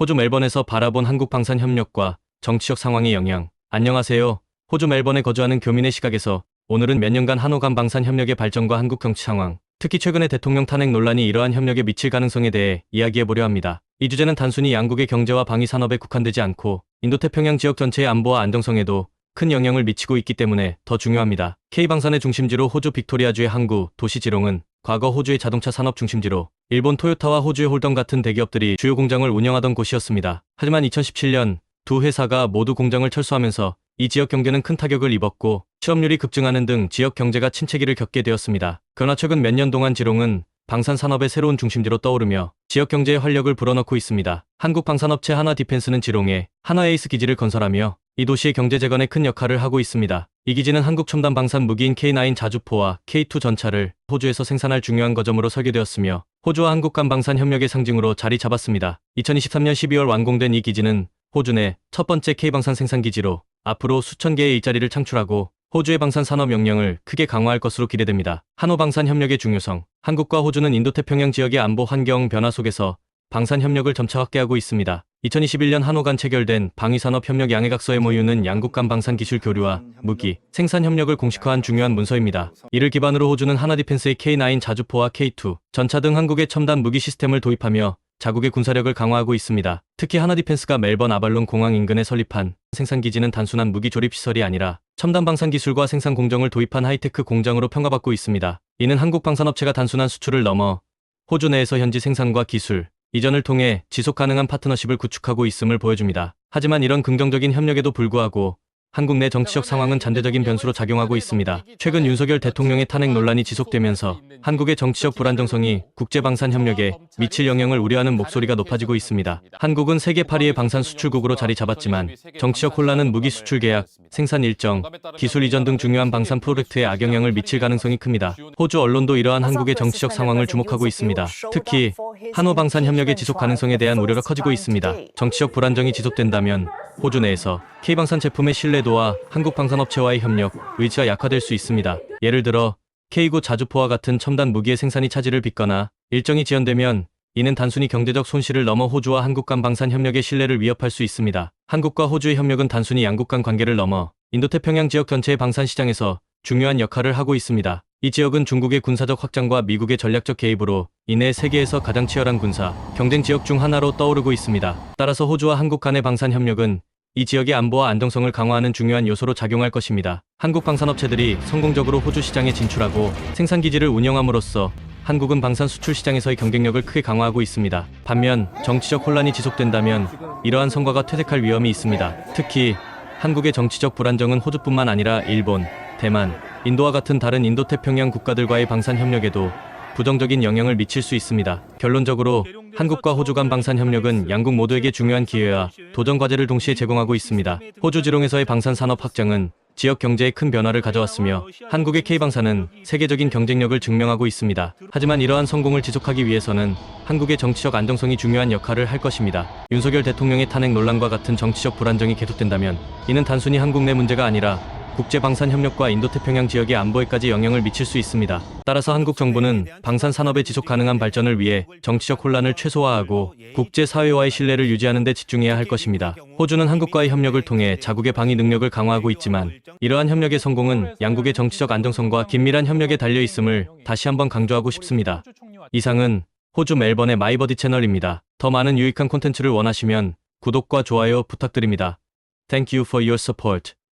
호주 멜번에서 바라본 한국 방산 협력과 정치적 상황의 영향. 안녕하세요. 호주 멜번에 거주하는 교민의 시각에서 오늘은 몇 년간 한호 간 방산 협력의 발전과 한국 정치 상황, 특히 최근의 대통령 탄핵 논란이 이러한 협력에 미칠 가능성에 대해 이야기해 보려 합니다. 이 주제는 단순히 양국의 경제와 방위 산업에 국한되지 않고 인도태평양 지역 전체의 안보와 안정성에도 큰 영향을 미치고 있기 때문에 더 중요합니다. K방산의 중심지로 호주 빅토리아주의 항구 도시 지롱은 과거 호주의 자동차 산업 중심지로 일본 토요타와 호주의 홀던 같은 대기업들이 주요 공장을 운영하던 곳이었습니다. 하지만 2017년 두 회사가 모두 공장을 철수하면서 이 지역 경제는 큰 타격을 입었고 실업률이 급증하는 등 지역 경제가 침체기를 겪게 되었습니다. 그러나 최근 몇 년 동안 지롱은 방산 산업의 새로운 중심지로 떠오르며 지역 경제에 활력을 불어넣고 있습니다. 한국 방산업체 하나 디펜스는 지롱에 하나 에이스 기지를 건설하며 이 도시의 경제 재건에 큰 역할을 하고 있습니다. 이 기지는 한국 첨단 방산 무기인 K9 자주포와 K2 전차를 호주에서 생산할 중요한 거점으로 설계되었으며 호주와 한국 간 방산 협력의 상징으로 자리 잡았습니다. 2023년 12월 완공된 이 기지는 호주 내 첫 번째 K방산 생산 기지로 앞으로 수천 개의 일자리를 창출하고 호주의 방산 산업 역량을 크게 강화할 것으로 기대됩니다. 한호 방산 협력의 중요성. 한국과 호주는 인도태평양 지역의 안보 환경 변화 속에서 방산 협력을 점차 확대하고 있습니다. 2021년 한호 간 체결된 방위산업 협력 양해각서 MOU는 양국 간 방산 기술 교류와 무기, 생산 협력을 공식화한 중요한 문서입니다. 이를 기반으로 호주는 하나디펜스의 K9 자주포와 K2 전차 등 한국의 첨단 무기 시스템을 도입하며 자국의 군사력을 강화하고 있습니다. 특히 하나디펜스가 멜번 아발론 공항 인근에 설립한 생산기지는 단순한 무기 조립 시설이 아니라 첨단 방산 기술과 생산 공정을 도입한 하이테크 공장으로 평가받고 있습니다. 이는 한국 방산업체가 단순한 수출을 넘어 호주 내에서 현지 생산과 기술, 이전을 통해 지속 가능한 파트너십을 구축하고 있음을 보여줍니다. 하지만 이런 긍정적인 협력에도 불구하고 한국 내 정치적 상황은 잔대적인 변수로 작용하고 있습니다. 최근 윤석열 대통령의 탄핵 논란이 지속되면서 한국의 정치적 불안정성이 국제방산 협력에 미칠 영향을 우려하는 목소리가 높아지고 있습니다. 한국은 세계 8위의 방산 수출국으로 자리 잡았지만 정치적 혼란은 무기 수출 계약, 생산 일정, 기술 이전 등 중요한 방산 프로젝트에 악영향을 미칠 가능성이 큽니다. 호주 언론도 이러한 한국의 정치적 상황을 주목하고 있습니다. 특히 한호 방산 협력의 지속 가능성에 대한 우려가 커지고 있습니다. 정치적 불안정이 지속된다면 호주 내에서 K방산 제품의 신뢰도와 한국 방산업체와의 협력, 의지가 약화될 수 있습니다. 예를 들어 K9 자주포와 같은 첨단 무기의 생산이 차질을 빚거나 일정이 지연되면 이는 단순히 경제적 손실을 넘어 호주와 한국 간 방산 협력의 신뢰를 위협할 수 있습니다. 한국과 호주의 협력은 단순히 양국 간 관계를 넘어 인도태평양 지역 전체의 방산 시장에서 중요한 역할을 하고 있습니다. 이 지역은 중국의 군사적 확장과 미국의 전략적 개입으로 이내 세계에서 가장 치열한 군사, 경쟁 지역 중 하나로 떠오르고 있습니다. 따라서 호주와 한국 간의 방산 협력은 이 지역의 안보와 안정성을 강화하는 중요한 요소로 작용할 것입니다. 한국 방산업체들이 성공적으로 호주 시장에 진출하고 생산 기지를 운영함으로써 한국은 방산 수출 시장에서의 경쟁력을 크게 강화하고 있습니다. 반면 정치적 혼란이 지속된다면 이러한 성과가 퇴색할 위험이 있습니다. 특히 한국의 정치적 불안정은 호주뿐만 아니라 일본, 대만, 인도와 같은 다른 인도태평양 국가들과의 방산 협력에도 부정적인 영향을 미칠 수 있습니다. 결론적으로 한국과 호주 간 방산 협력은 양국 모두에게 중요한 기회와 도전 과제를 동시에 제공하고 있습니다. 호주 지롱에서의 방산 산업 확장은 지역 경제에 큰 변화를 가져왔으며 한국의 K방산은 세계적인 경쟁력을 증명하고 있습니다. 하지만 이러한 성공을 지속하기 위해서는 한국의 정치적 안정성이 중요한 역할을 할 것입니다. 윤석열 대통령의 탄핵 논란과 같은 정치적 불안정이 계속된다면 이는 단순히 한국 내 문제가 아니라 국제 방산 협력과 인도태평양 지역의 안보에까지 영향을 미칠 수 있습니다. 따라서 한국 정부는 방산 산업의 지속 가능한 발전을 위해 정치적 혼란을 최소화하고 국제 사회와의 신뢰를 유지하는 데 집중해야 할 것입니다. 호주는 한국과의 협력을 통해 자국의 방위 능력을 강화하고 있지만 이러한 협력의 성공은 양국의 정치적 안정성과 긴밀한 협력에 달려 있음을 다시 한번 강조하고 싶습니다. 이상은 호주 멜번의 마이버디 채널입니다. 더 많은 유익한 콘텐츠를 원하시면 구독과 좋아요 부탁드립니다. Thank you for your support.